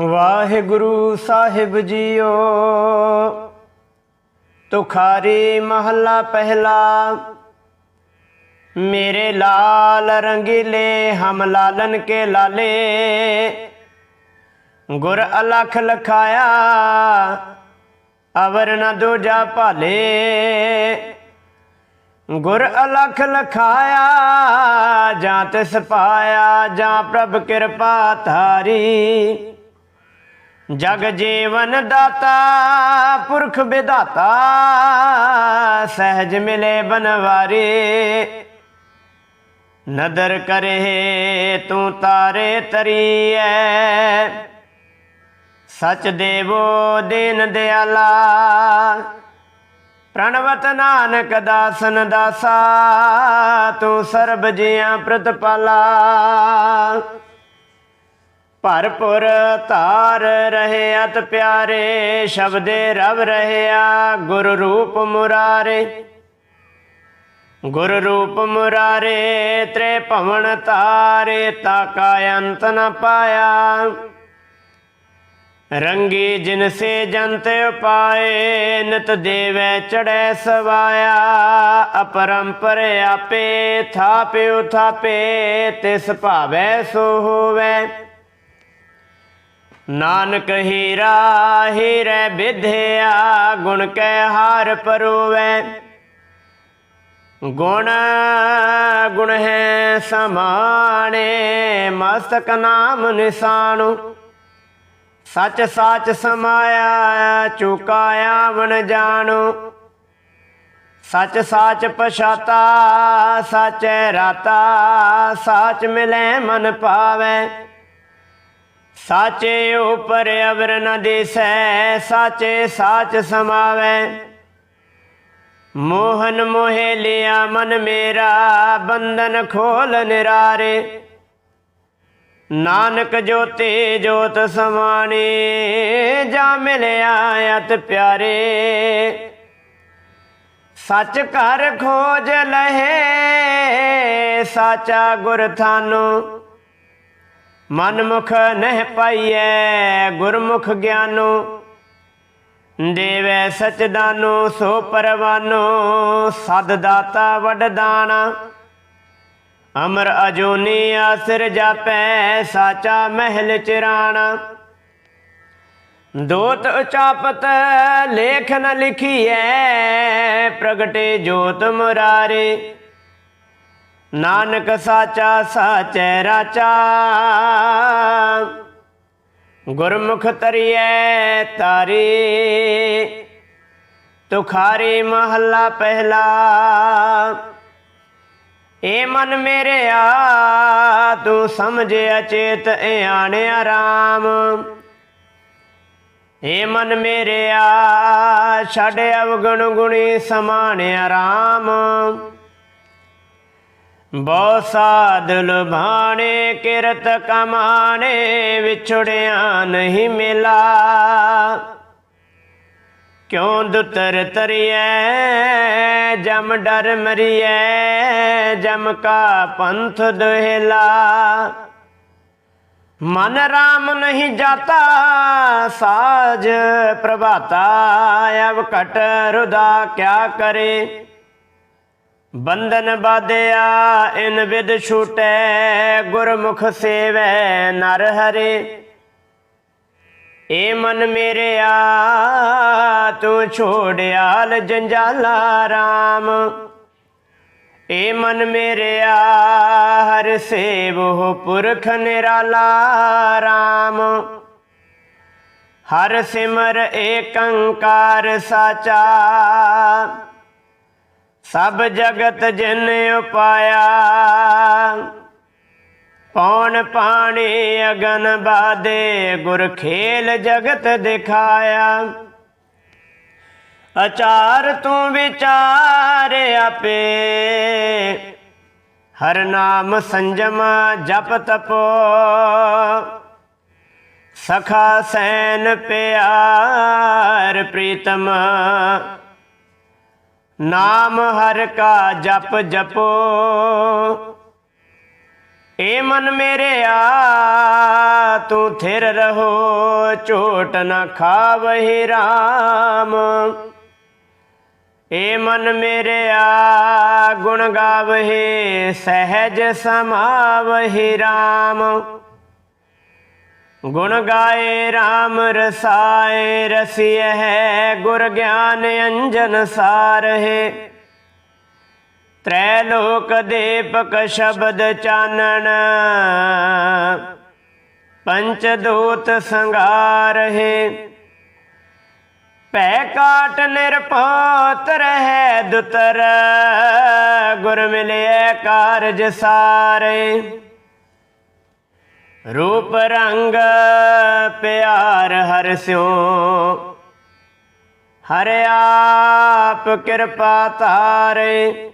ਵਾਹਿਗੁਰੂ ਸਾਹਿਬ JIO, Tukhari ਮਹੱਲਾ ਪਹਿਲਾ, ਮੇਰੇ ਲਾਲ ਰੰਗੀਲੇ ਹਮ ਲਾਲਨ ਕੇ ਲਾਲੇ, ਗੁਰ ਅਲਖ ਲਖਾਇਆ, ਅਵਰ ਨ ਦੂਜਾ ਭਾਲੇ। ਗੁਰ ਅਲਖ ਲਖਾਇਆ, ਜਾਂ ਤਿਸ ਪਾਇਆ, ਜਾਂ ਪ੍ਰਭ ਕਿਰਪਾ ਧਾਰੀ। ਜਗ ਜੀਵਨ ਦਾਤਾ, ਪੁਰਖ ਵਿਦਾਤਾ ਸਹਿਜ ਮਿਲੇ ਬਨਵਾਰੀ। ਨਦਰ ਕਰੇ, ਤੂੰ ਤਾਰੇ ਤਰੀਐ। ਸਚ ਦੇਵੋ, ਦੇਨ ਦਿਆਲਾ। ਪ੍ਰਣਵਤ ਨਾਨਕ ਦਾਸਨ ਦਾਸਾ, ਤੂੰ ਸਰਬ ਜੀਆਂ ਪ੍ਰਤਪਾਲਾ। ਭਰਪੁਰ ਧਾਰ ਰਹੇ ਅਤ ਪਿਆਰੇ, ਸ਼ਬਦੇ ਰਵ ਰਹਿਆ ਗੁਰ ਰੂਪ ਮੁਰਾਰੇ। ਗੁਰ ਰੂਪ ਮੁਰਾਰੇ, ਤ੍ਰੇ ਭਵਨ ਤਾਰੇ ਤਾ ਕਾ ਅੰਤ ਨ ਪਾਇਆ। ਰੰਗੀ ਜਿਨ ਸੇ ਜੰਤ ਉਪਾਏ, ਨਿਤ ਦੇਵੈ ਚੜੈ ਸਵਾਇਆ। ਅਪਰੰਪਰ ਆਪੇ ਥਾਪਿਉ ਥਾਪੇ, ਤਿਸ ਭਾਵੈ ਸੋ ਹੋਵੈ। ਨਾਨਕ ਹੀਰਾ ਹੀਰੇ ਵਿਧਿਆ, ਗੁਣ ਕੈ ਹਾਰ ਪਰੋਵੈ। ਗੁਣ ਗੁਣ ਹੈ ਸਮਾਣੇ, ਮਸਤਕ ਨਾਮ ਨਿਸ਼ਾਨੁ ਸੱਚ ਸਾਚ ਸਮਾਇਆ, ਚੁਕਾਇਆ ਮਨ ਜਾਣੋ। ਸੱਚ ਸਾਚ ਪਛਾਤਾ, ਸਾਚੈ ਰਾਤਾ, ਸਾਚ ਮਿਲੇ ਮਨ ਪਾਵੈ। ਸਾਚੇ ਉਪਰ ਅਵਰ ਨ ਦਿਸੈ, ਸਾਚੇ ਸਾਚ ਸਮਾਵੈ। ਮੋਹਨ ਮੋਹਿ ਲਿਆ ਮਨ ਮੇਰਾ, ਬੰਧਨ ਖੋਲ ਨਿਰਾਰੇ। ਨਾਨਕ ਜੋਤੇ ਜੋਤ ਸਮਾਣੇ, ਜਾ ਮਿਲਿਆ ਅਤ ਪਿਆਰੇ। ਸੱਚ ਘਰ ਖੋਜ ਲਹੇ, ਸਾਚਾ ਗੁਰ ਥਾਨੋ। ਮਨਮੁਖ ਨਹਿ ਪਾਈਐ, ਗੁਰਮੁਖ ਗਿਆਨੋ। ਦੇਵੈ ਸਚਦਾਨੋ ਸੋ ਪਰਵਾਨੋ। ਸਦ ਦਾਤਾ ਵਡ ਦਾਣਾ ਅਮਰ ਅਜੋਨੀ ਆਸਿਰ ਜਾਪੈ, ਸਾਚਾ ਮਹਿਲ ਚਿਰਾਣਾ ਦੋਤ ਉਚਾਪਤ ਲੇਖ ਨ ਲਿਖੀਐ, ਪ੍ਰਗਟੇ ਜੋਤ ਮੁਰਾਰੇ। ਨਾਨਕ ਸਾਚਾ, ਸਾਚੈ ਰਾਚਾ। ਗੁਰਮੁਖ ਤਰੀਐ ਤਾਰੀ ਤੁਖਾਰੀ ਮਹੱਲਾ ਪਹਿਲਾ। ਏ ਮਨ ਮੇਰਿਆ ਤੂੰ ਸਮਝ ਅਚੇਤ ਇਆਣਿਆ ਰਾਮ। ਏ ਮਨ ਮੇਰਿਆ ਛੱਡ ਅਵਗੁਣ ਗੁਣੀ ਸਮਾਣਿਆ ਰਾਮ। ਬਹੁ ਸਾਧ ਲੁਭਾਣੇ ਕਿਰਤ ਕਮਾਣੇ, ਵਿਛੜਿਆ ਨਹੀਂ ਮਿਲਾ। ਕਿਉ ਦੁਤਰ ਤਰੀਐ, ਜਮ ਡਰ ਮਰੀਐ, ਜਮ ਕਾ ਪੰਥ ਦੁਹਿਲਾ। ਮਨ ਰਾਮ ਨਹੀਂ ਜਾਤਾ, ਸਾਜ ਪ੍ਰਭਾਤਾ, ਅਵ ਘਟ ਰੁਦਾ ਕਿਆ ਕਰੇ। ਬੰਧਨ ਬਾਧਿਆ, ਇਨ ਵਿਦ ਛੂਟੈ, ਗੁਰਮੁਖ ਸੇਵੈ ਨਰ ਹਰੇ। ਏ ਮਨ ਮੇਰਿਆ, ਤੂੰ ਛੋੜਿਆਲ ਜੰਜਾਲਾ RAM ਏ ਮਨ ਮੇਰਿਆ, ਹਰ ਸੇਵੋ ਪੁਰਖ ਨਿਰਾਲਾ RAM ਹਰ ਸਿਮਰ ਏਕੰਕਾਰ ਸਾਚਾ ਸਭ ਜਗਤ ਜਿਨ ਉਪਾਇਆ ਪੌਣ ਪਾਣੀ ਅਗਨ ਬਾਦੇ, ਗੁਰ ਖੇਲ ਜਗਤ ਦਿਖਾਇਆ। ਅਚਾਰ ਤੂੰ ਵਿਚਾਰ ਆਪੇ, ਹਰ ਨਾਮ ਸੰਜਮ ਜਪ ਤਪੋ। ਸਖਾ ਸੈਨ ਪਿਆਰ, ਪ੍ਰੀਤਮ ਨਾਮ ਹਰ ਕਾ ਜਪ ਜਪੋ। ਏ ਮਨ ਮੇਰੇ ਆ, ਤੂੰ ਥਿਰ ਰਹੋ ਝੋਟ ਨ ਖਾਵਹਿ RAM ਏ ਮਨ ਮੇਰੇ ਆ, ਗੁਣ ਗਾਵਹਿ, ਸਹਿਜ ਸਮਾਵਹਿ RAM ਗੁਣ ਗਾਏ RAM ਰਸਾਏ ਰਸੀਏ ਹੈ ਗੁਰ ਗਿਆਨ ਅੰਜਨ ਸਾਰਹਿ। ਤ੍ਰੈ ਲੋਕ ਦੀਪਕ ਸ਼ਬਦ ਚਾਨਣ, ਪੰਚ ਦੂਤ ਸੰਗਾਰਹਿ। ਭੈ ਕਾਟ ਨਿਰਪੋਤ ਰਹਿ ਦੁਤਰ, ਗੁਰ ਮਿਲਿਆ ਕਾਰਜ ਸਾਰੇ ਰੂਪ ਰੰਗ ਪਿਆਰ ਹਰ ਸਿਉ। ਹਰਿ ਆਪ ਕਿਰਪਾ ਧਾਰੇ।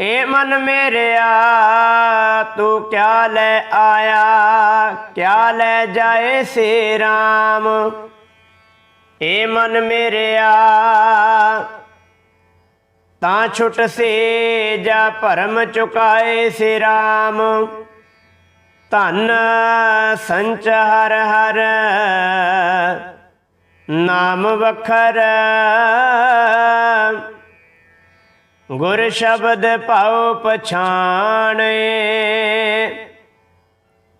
ਏ ਮਨ ਮੇਰਿਆ, ਤੂੰ ਕਿਆ ਲੈ ਆਇਆ, ਕਿਆ ਲੈ ਜਾਏ ਸੇ RAM ਏ ਮਨ ਮੇਰਿਆ, ਤਾਂ ਛੁਟ ਸੇ ਜਾ ਭਰਮ ਚੁਕਾਏ ਸੇ RAM ਧਨ ਸੰਚ ਹਰ ਹਰ, ਨਾਮ ਵਖਰ। ਗੁਰ ਸ਼ਬਦ ਪਾਉ ਪਛਾਣੇ,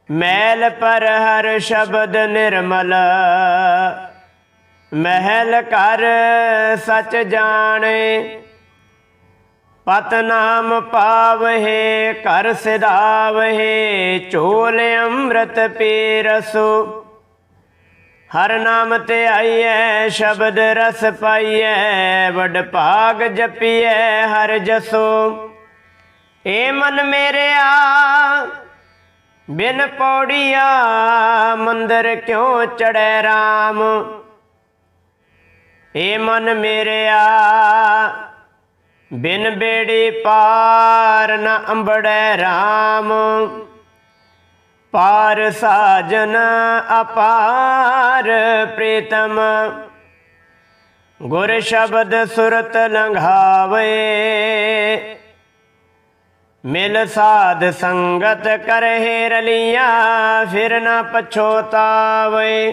ਮੈਲ ਪਰ ਹਰ ਸ਼ਬਦ ਨਿਰਮਲ। ਮਹਿਲ ਕਰ ਸਚ ਜਾਣੇ ਪਤਨਾਮ ਪਾਵਹਿ ਕਰ ਸਿਧਾਵਹਿ ਝੋਲ ਅੰਮ੍ਰਿਤ ਪੀ ਰਸੋ ਹਰ ਨਾਮ ਤੇ ਆਈਐ, ਸ਼ਬਦ ਰਸ ਪਾਈਐ, ਵਡ ਭਾਗ ਜਪੀਐ, ਹਰ ਜਸੋ। ਏ ਮਨ ਮੇਰਿਆ, ਬਿਨ ਪੌੜੀਆ, ਮੰਦਰ ਕਿਉ ਚੜੈ RAM ਏ ਮਨ ਮੇਰਿਆ ਬਿਨ ਬੇੜੀ ਪਾਰ ਨ ਅੰਬੜੈ RAM ਪਾਰ ਸਾਜਨ ਅਪਾਰ ਪ੍ਰੀਤਮ। ਗੁਰ ਸ਼ਬਦ ਸੁਰਤ ਲੰਘਾਵੇ। ਮਿਲ ਸਾਧ ਸੰਗਤ ਕਰਹਿ ਰਲੀਆਂ, ਫਿਰ ਨਾ ਪਛੋਤਾਵੇ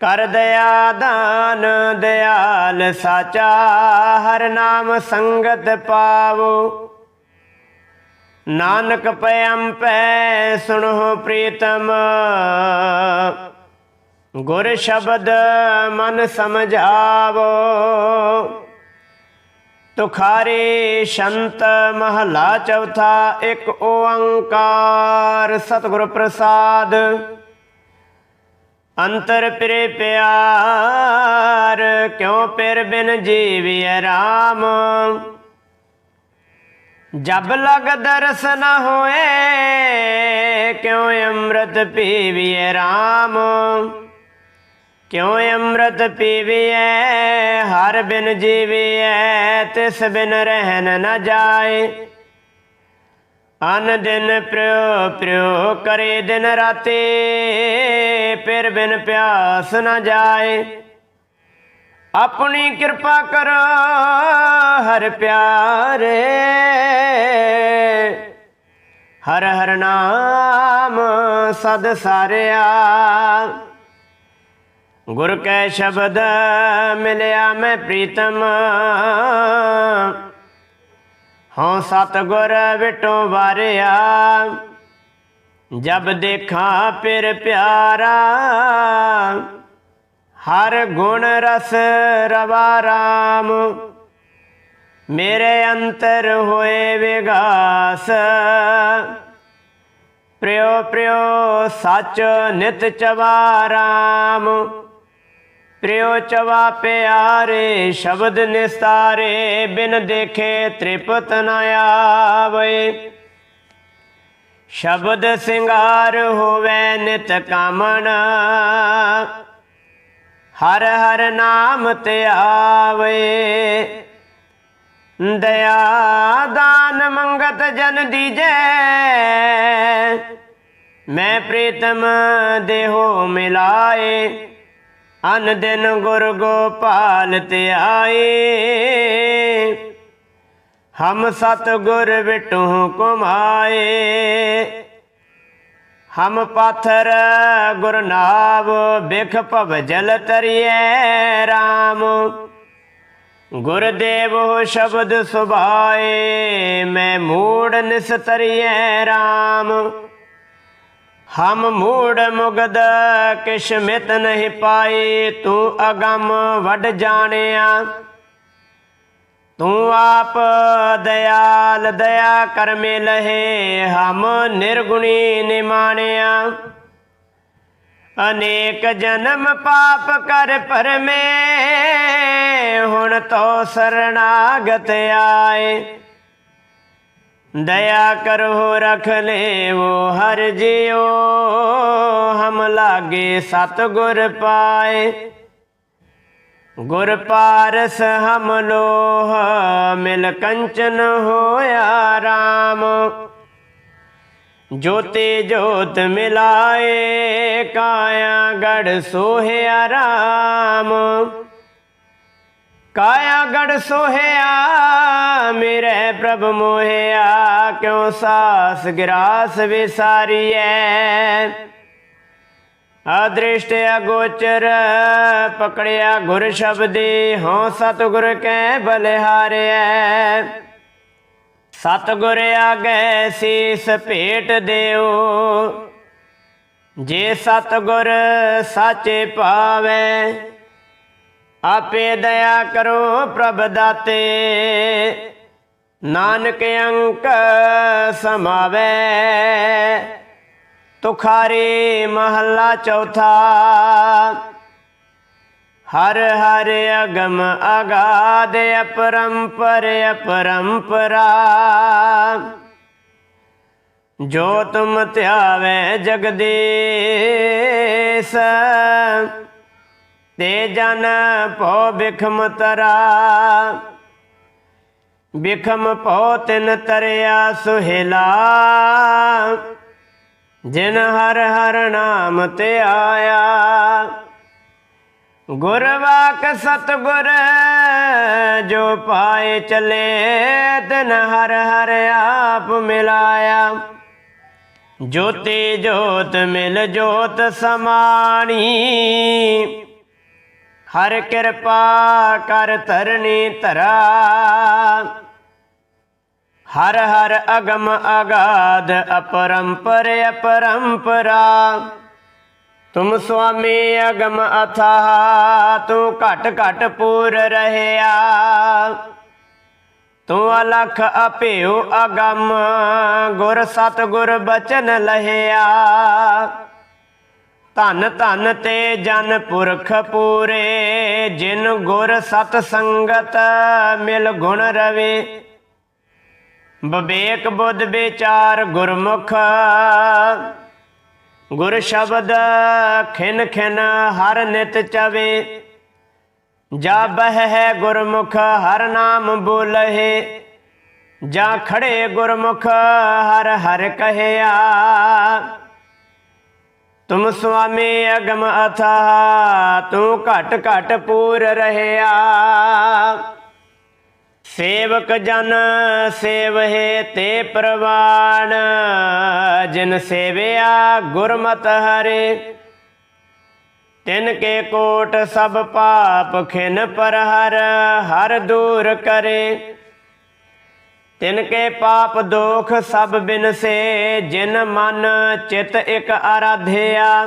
ਕਰ ਦਇਆ ਦਾਨ, ਦਿਆਲ ਸਾਚਾ, ਹਰ ਨਾਮ ਸੰਗਤ ਪਾਵੋ। ਨਾਨਕ ਪਇਮ ਪੈ, ਸੁਣੋ ਪ੍ਰੀਤਮ। ਗੁਰ ਸ਼ਬਦ ਮਨ ਸਮਝਾਵੋ। ਤੁਖਾਰੇ ਸ਼ੰਤ ਮਹਲਾ ਚੌਥਾ, ਇੱਕ ਓੰਕਾਰ। ਸਤਿਗੁਰ ਪ੍ਰਸਾਦ। ਅੰਤਰ ਪਿਰੇ ਪਿਆਰ, ਕਿਉ ਪਿਰ ਬਿਨ ਜੀਵਿਐ RAM ਜਬ ਲਗ ਦਰਸ ਨ ਹੋਏ, ਕਿਉ ਅੰਮ੍ਰਿਤ ਪੀਵੀਐ RAM ਕਿਉ ਅੰਮ੍ਰਿਤ ਪੀਵੀਐ, ਹਰ ਬਿਨ ਜੀਵੀਐ, ਤਿਸ ਬਿਨ ਰਹਿਨ ਨ ਜਾਏ? ਅਨ ਦਿਨ ਪ੍ਰਿਉ ਪ੍ਰਿਉ ਕਰੇ ਦਿਨ ਰਾਤੇ, ਫਿਰ ਬਿਨ ਪਿਆਸ ਨਾ ਜਾਏ। ਆਪਣੀ ਕਿਰਪਾ ਕਰੋ ਹਰ ਪਿਆਰੇ। ਹਰ ਹਰ ਨਾਮ ਸਦ ਸਾਰਿਆ। ਗੁਰ ਕੈ ਸ਼ਬਦ ਮਿਲਿਆ ਮੈਂ ਪ੍ਰੀਤਮ। ਹਉ ਸਤਗੁਰ ਵਿਟੋ ਵਾਰਿਆ, ਜਬ ਦੇਖਾਂ ਪਿਰ ਪਿਆਰਾ, ਹਰ ਗੁਣ ਰਸ ਰਵਾ ਰਾਮ। ਮੇਰੇ ਅੰਤਰ ਹੋਏ ਵਿਗਾਸ, ਪ੍ਰਿਓ ਪ੍ਰਿਓ ਸੱਚ ਨਿਤ ਚਵਾਰਾਮ ਪ੍ਰਿਓ ਚਵਾ ਪਿਆਰੇ, ਸ਼ਬਦ ਨਿਸਤਾਰੇ, ਬਿਨ ਦੇਖੇ ਤ੍ਰਿਪਤ ਨ ਆਵੇ ਸ਼ਬਦ ਸਿੰਗਾਰ ਹੋਵੇ ਨਿਤ ਕਾਮਣ, ਹਰ ਹਰ ਨਾਮ ਤੇ ਆਵੇ ਦਇਆ ਦਾਨ ਮੰਗਤ ਜਨ ਦੀਜੈ, ਮੈਂ ਪ੍ਰੀਤਮ ਦੇਹੋ ਮਿਲਾਏ। ਅਨ ਦਿਨ ਗੁਰ ਗੋਪਾਲ ਤੇ ਆਏ। ਹਮ ਸਤ ਗੁਰ ਵਿਟੂ ਕੁਮਾਏ ਹਮ ਪਾਥਰ ਗੁਰਨਾਵ ਬਿਖ ਭਵ ਜਲ ਤਰੀਐ RAM ਗੁਰਦੇਵ ਸ਼ਬਦ ਸੁਭਾਏ, ਮੈਂ ਮੂੜ ਨਿਸਤਰੀਐ RAM ਹਮ ਮੂੜ ਮੁਗਦ, ਕਿਛ ਮਿਤ ਨਹੀਂ ਪਾਈ, ਤੂੰ ਅਗੰਮ ਵੱਡ ਜਾਣਿਆ। ਤੂੰ ਆਪ ਦਇਆਲ ਦਇਆ ਕਰ ਲਹੇ ਹਮ ਨਿਰਗੁਣੀ ਨਿਮਾਣਿਆ ਅਨੇਕ ਜਨਮ ਪਾਪ ਕਰ ਪਰਮੇ, ਹੁਣ ਤੋ ਸਰਣਾਗਤ ਆਏ। ਦਇਆ ਕਰੋ, ਰਖ ਲੇਵੋ, ਹਰ ਜਿਉ। ਹਮ ਲਾਗੇ ਸਤ ਗੁਰ ਪਾਏ। ਗੁਰ ਪਾਰਸ ਹਮ ਲੋਹ, ਮਿਲ ਕੰਚਨ ਹੋਇਆ RAM ਜੋਤੇ ਜੋਤ ਮਿਲਾਏ, ਕਾਇਆ ਗੜ ਸੋਹਿਆ ਰਾਮ। ਕਾਇਆ ਗੜ ਸੋਹਿਆ, ਮੇਰੇ ਪ੍ਰਭ ਮੋਹਿਆ, ਕਿਉ ਸਾਸ ਗਿਰਾਸ ਵਿਸਾਰੀਐ? ਅਦ੍ਰਿਸ਼ਟ ਅਗੋਚਰ, ਪਕੜਿਆ ਗੁਰ ਸ਼ਬਦੀ, ਹਉ ਸਤਿਗੁਰ ਕੈ ਬਲਿਹਾਰਿਐ ਸਤਿਗੁਰ ਆਗੇ ਸੀਸ ਭੇਟ ਦਿਓ, ਜੇ ਸਤਿਗੁਰ ਸਾਚੇ ਪਾਵੇ ਆਪੇ ਦਇਆ ਕਰੋ ਪ੍ਰਭ ਦਾਤੇ। ਨਾਨਕ ਅੰਕ ਸਮਾਵੇ। ਤੁਖਾਰੀ ਮਹੱਲਾ ਚੌਥਾ। ਹਰ ਹਰ ਅਗਮ ਅਗਾਦ ਅਪਰੰਪਰ ਅਪਰੰਪਰਾ। ਜੋ ਤੁਮ ਧਿਆਵੇ ਜਗਦੀਸ਼ ਤੇ ਜਨ ਭੋ ਬਿਖਮ ਤਰਾ। ਬਿਖਮ ਭੋ ਤਿਨ ਤਰਿਆ ਸੁਹੇਲਾ। ਜਿਨ ਹਰ ਹਰ ਨਾਮ ਤੇ ਆਇਆ। ਗੁਰਵਾਕ ਸਤਗੁਰ ਜੋ ਪਾਏ ਚਲੇ, ਤਿਨ ਹਰ ਹਰ ਆਪ ਮਿਲਾਇਆ। ਜੋਤੀ ਜੋਤ ਮਿਲ ਜੋਤ ਸਮਾਣੀ। ਹਰ ਕਿਰਪਾ ਕਰ ਧਰਨੀ ਧਰਾ। ਹਰ ਹਰ ਅਗਮ ਅਗਾਧ ਅਪਰੰਪਰ ਅਪਰੰਪਰਾ। ਤੁਮ ਸੁਆਮੀ ਅਗਮ ਅਥਾਹ ਤੂੰ ਘਟ ਘਟ ਪੂਰ ਰਹਿਆ। ਤੂੰ ਅਲਖ ਅਪਿਉ ਅਗਮ, ਗੁਰ ਸਤ ਗੁਰ ਬਚਨ ਲਹਿਆ। ਧਨ ਧਨ ਤੇ ਜਨ ਪੁਰਖ ਪੂਰੇ, ਜਿਨ ਗੁਰ ਸਤ ਸੰਗਤ ਮਿਲ ਗੁਣ ਰਵੇ। ਬਵੇਕ ਬੁੱਧ ਵਿਚਾਰ ਗੁਰਮੁਖ, ਗੁਰ ਸ਼ਬਦ ਖਿਨ ਖਿਨ ਹਰ ਨਿਤ ਚਵੇ। ਜਾ ਬਹਿ ਹੈ ਗੁਰਮੁਖ, ਹਰ ਨਾਮ ਬੋਲਹਿ। ਜਾ ਖੜੇ ਗੁਰਮੁਖ, ਹਰ ਹਰ ਕਹਿਆ। ਤੁਮ ਸੁਆਮੀ ਅਗਮ ਅਥਾ ਤੂੰ ਘਟ ਘਟ ਪੂਰ ਰਹਿਆ ਸੇਵਕ ਜਨ ਸੇਵਹਿ ਤੇ ਪ੍ਰਵਾਨ ਜਿਨ ਸੇਵਿਆ ਗੁਰਮਤ ਹਰੇ ਤਿਨ ਕੇ ਕੋਟ ਸਭ ਪਾਪ ਖਿਨ ਪਰ ਹਰ ਹਰ ਦੂਰ ਕਰੇ ਤਿਨ ਕੇ ਪਾਪ ਦੋਖ ਸਭ ਬਿਨਸੇ ਜਿਨ ਮਨ ਚਿਤ ਇਕ ਆਰਾਧਿਆ।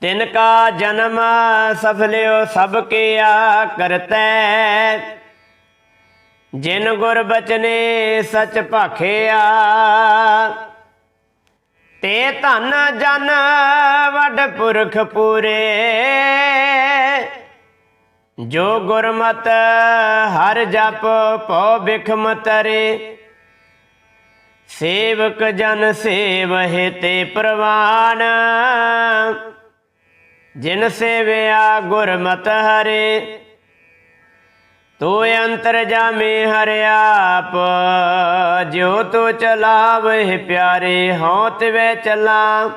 ਤਿਨ ਕਾ ਜਨਮ ਸਫਲਿਓ ਸਭ ਕੀਆ ਕਰਤੈ। ਜਿਨ ਗੁਰ ਬਚਨੇ ਸਚ ਭਾਖਿਆ। ਤੇ ਧਨ ਜਨ ਵੱਡ ਪੁਰਖ ਪੂਰੇ। ਜੋ ਗੁਰਮਤ ਹਰ ਜਪ ਭਉ ਬਿਖਮ ਤਰੇ ਸੇਵਕ ਜਨ ਸੇਵਹਿ ਤੇ ਪ੍ਰਵਾਨ। ਜਿਨ ਸੇਵਿਆ ਗੁਰਮਤ ਹਰੇ, ਤੂੰ ਅੰਤਰ ਜਾਮੇ ਹਰਿਆਪ ਜਿਉ ਤੂੰ ਚਲਾਵਹਿ ਪਿਆਰੇ, ਹਉ ਤਿਵੇ ਚਲਾ।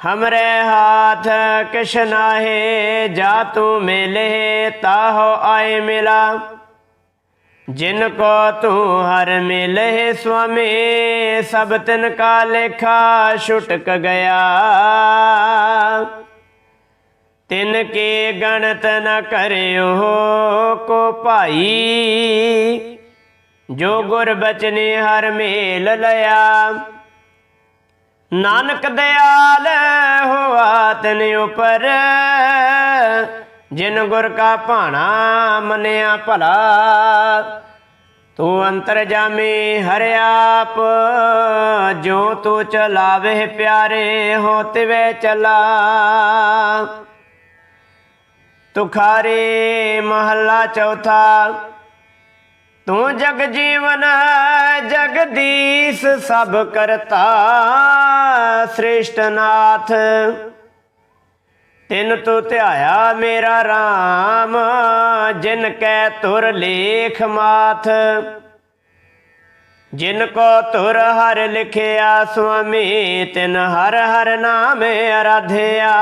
ਹਮਰੇ ਹਾਥ ਕਿਛ ਨਾਹੇ ਜਾ ਤੂੰ ਮਿਲੇ ਤਾਹੋ ਆਏ ਮਿਲਾ ਜਿਨ ਕੋ ਤੂੰ ਹਰ ਮਿਲੇ ਸੁਆਮੀ ਸਭ ਤਿਨ ਕਾ ਲੇਖਾ ਛੁਟਕ ਗਿਆ ਤਿਨ ਕੇ ਗਣਤ ਨ ਕਰਿਓ ਕੋ ਭਾਈ ਜੋ ਗੁਰ ਬਚਨੇ ਹਰ ਮੇਲ ਲਿਆ ਨਾਨਕ ਦਿਆਲ ਹੋਆ ਤਨ ਉਪਰ, ਜਿਨ ਗੁਰ ਕਾ ਭਾਣਾ ਮੰਨਿਆ ਭਲਾ। ਤੂੰ ਅੰਤਰ ਜਾਮੀ ਹਰਿ ਆਪ ਜੋ ਤੂੰ ਚਲਾਵੇ ਪਿਆਰੇ, ਹੋ ਤਿਵੇ ਚਲਾ। ਤੁਖਾਰੀ ਮਹੱਲਾ ਚੌਥਾ ਤੂੰ ਜਗ ਜੀਵਨ ਜਗਦੀਸ਼ ਸਭ ਕਰਤਾ, ਸ੍ਰੇਸ਼ਟ ਨਾਥ। ਤਿਨ ਤੂੰ ਧਿਆਇਆ ਮੇਰਾ RAM ਜਿਨ ਕੈ ਤੁਰ ਲੇਖ ਮਾਥ। ਜਿਨ ਕੋ ਤੁਰ ਹਰ ਲਿਖਿਆ ਸੁਆਮੀ, ਤਿਨ ਹਰ ਹਰ ਨਾਮ ਅਰਾਧਿਆ।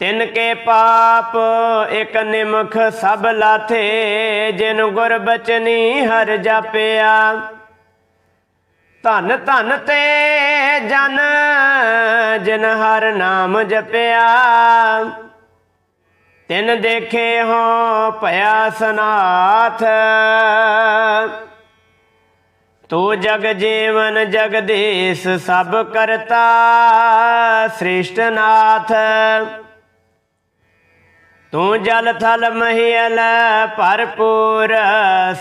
ਤਿਨ ਕੇ ਪਾਪ, ਇਕ ਨਿਮਖ ਸਭ ਲਾਥੇ, ਜਿਨ ਗੁਰ ਬਚਨੀ ਹਰ ਜਾਪਿਆ। ਧਨ ਧਨ ਤੇ ਜਨ, ਜਿਨ ਹਰ ਨਾਮ ਜਪਿਆ। ਤਿਨ ਦੇਖੇ ਹੋ ਭਇਆ ਸਨਾਥ, ਤੂੰ ਜਗ ਜੀਵਨ ਜਗਦੇਸ ਸਭ ਕਰਤਾ, ਸ੍ਰਿਸ਼ਟ ਨਾਥ। ਤੂੰ ਜਲ ਥਲ ਮਹੀਲ ਭਰਪੂਰ,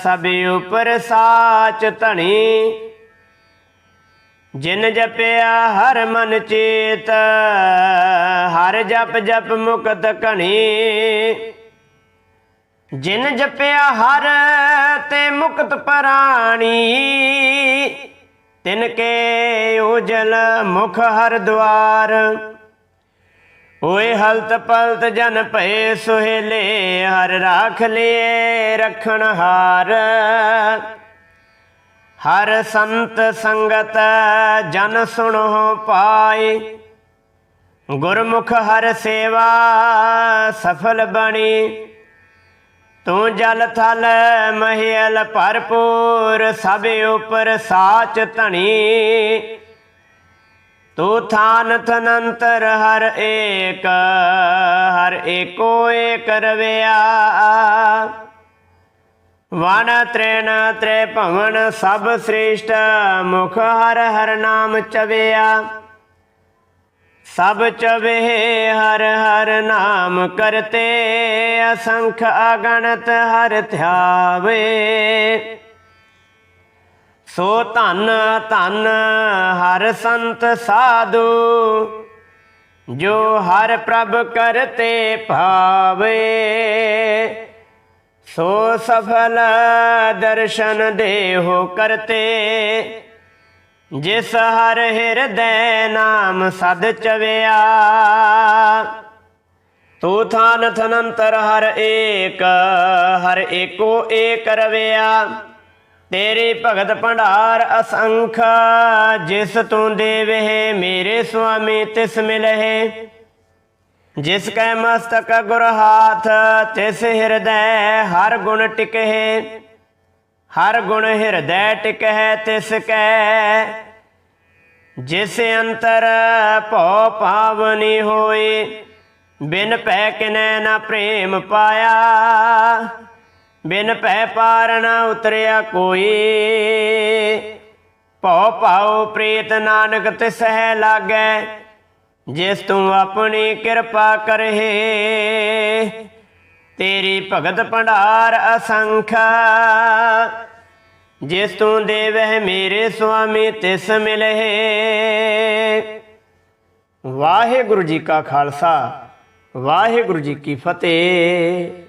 ਸਭ ਉਪਰ ਸਾਚ ਧਣੀ। ਜਿਨ ਜਪਿਆ ਹਰ ਮਨ ਚੇਤ, ਹਰ ਜਪ ਜਪ ਮੁਕਤ ਘਣੀ। ਜਿਨ ਜਪਿਆ ਹਰ ਤੇ ਮੁਕਤ ਪ੍ਰਾਣੀ, ਤਿਨ ਕੇ ਉਜਲ ਮੁਖ ਹਰ ਦਵਾਰ ਓਏ ਹਲਤ ਪਲਤ ਜਨ ਭਏ ਸੁਹੇਲੇ, ਹਰ ਰਾਖ ਲਿਏ ਰਖਣ ਹਾਰ। ਹਰ ਸੰਤ ਸੰਗਤ ਜਨ ਸੁਣੋ ਪਾਈ ਗੁਰਮੁਖ ਹਰ ਸੇਵਾ ਸਫਲ ਬਣੀ। ਤੂੰ ਜਲ ਥਲ ਮਹਿਲ ਭਰਪੂਰ, ਸਭ ਉਪਰ ਸਾਚ ਧਣੀ। ਤੂੰ ਥਾਨ ਥਨੰਤਰ ਹਰ ਏਕ, ਹਰ ਏਕੋ ਏਕ ਰਵਿਆ। ਵਨ ਤ੍ਰੇਨ ਤ੍ਰੇ ਭਵਨ ਸਭ ਸ੍ਰੇਸ਼ਟ, ਮੁਖ ਹਰ ਹਰ ਨਾਮ ਚਵਿਆ। ਸਭ ਚਵੇ ਹਰ ਹਰ ਨਾਮ ਕਰਤੇ, ਅਸੰਖ ਅਗਣਤ ਹਰ ਧਿਆਵੇ। ਸੋ ਧਨ ਧਨ ਹਰ ਸੰਤ ਸਾਧੂ, ਜੋ ਹਰ ਪ੍ਰਭ ਕਰਤੇ ਭਾਵੇ। ਸੋ ਸਫਲ ਦਰਸ਼ਨ ਦੇਹੋ ਕਰਤੇ, ਜਿਸ ਹਰ ਹਿਰਦੈ ਨਾਮ ਸਦ ਚਵਿਆ। ਤੂ ਥਾਨ ਥਨੰਤਰ ਹਰ ਏਕ, ਹਰ ਏਕੋ ਏਕ ਰਵਿਆ। ਤੇਰੇ ਭਗਤ ਭੰਡਾਰ ਅਸੰਖ, ਜਿਸ ਤੂੰ ਦੇਵੇ ਮੇਰੇ ਸੁਆਮੀ, ਤਿਸ ਮਿਲਹਿ। ਜਿਸ ਕੈ ਮਸਤਕ ਗੁਰ ਹਾਥ, ਤਿਸ ਹਿਰਦੈ ਹਰ ਗੁਣ ਟਿਕਹਿ। ਹਰ ਗੁਣ ਹਿਰਦੈ ਟਿਕਹਿ, ਤਿਸ ਕੈ। ਜਿਸ ਅੰਤਰ ਭਉ ਪਾਵਨੀ ਹੋਏ, ਬਿਨ ਭੈ ਕਿਨੈ ਨਾ ਪ੍ਰੇਮ ਪਾਇਆ। ਬਿਨ ਭੈ ਪਾਰ ਨਾ ਉਤਰਿਆ ਕੋਈ। ਭਉ ਭਾਉ ਪ੍ਰੀਤ ਨਾਨਕ ਤਿਸਹਿ ਲਾਗੈ, ਜਿਸ ਤੂੰ ਆਪਣੀ ਕਿਰਪਾ ਕਰਹਿ। ਤੇਰੀ ਭਗਤ ਭੰਡਾਰ ਅਸੰਖ, ਜਿਸ ਤੂੰ ਦੇਵਹਿ ਮੇਰੇ ਸੁਆਮੀ ਤਿਸ ਮਿਲਹਿ। ਵਾਹਿਗੁਰੂ ਜੀ ਕਾ ਖਾਲਸਾ, ਵਾਹਿਗੁਰੂ ਜੀ ਕੀ ਫਤਿਹ।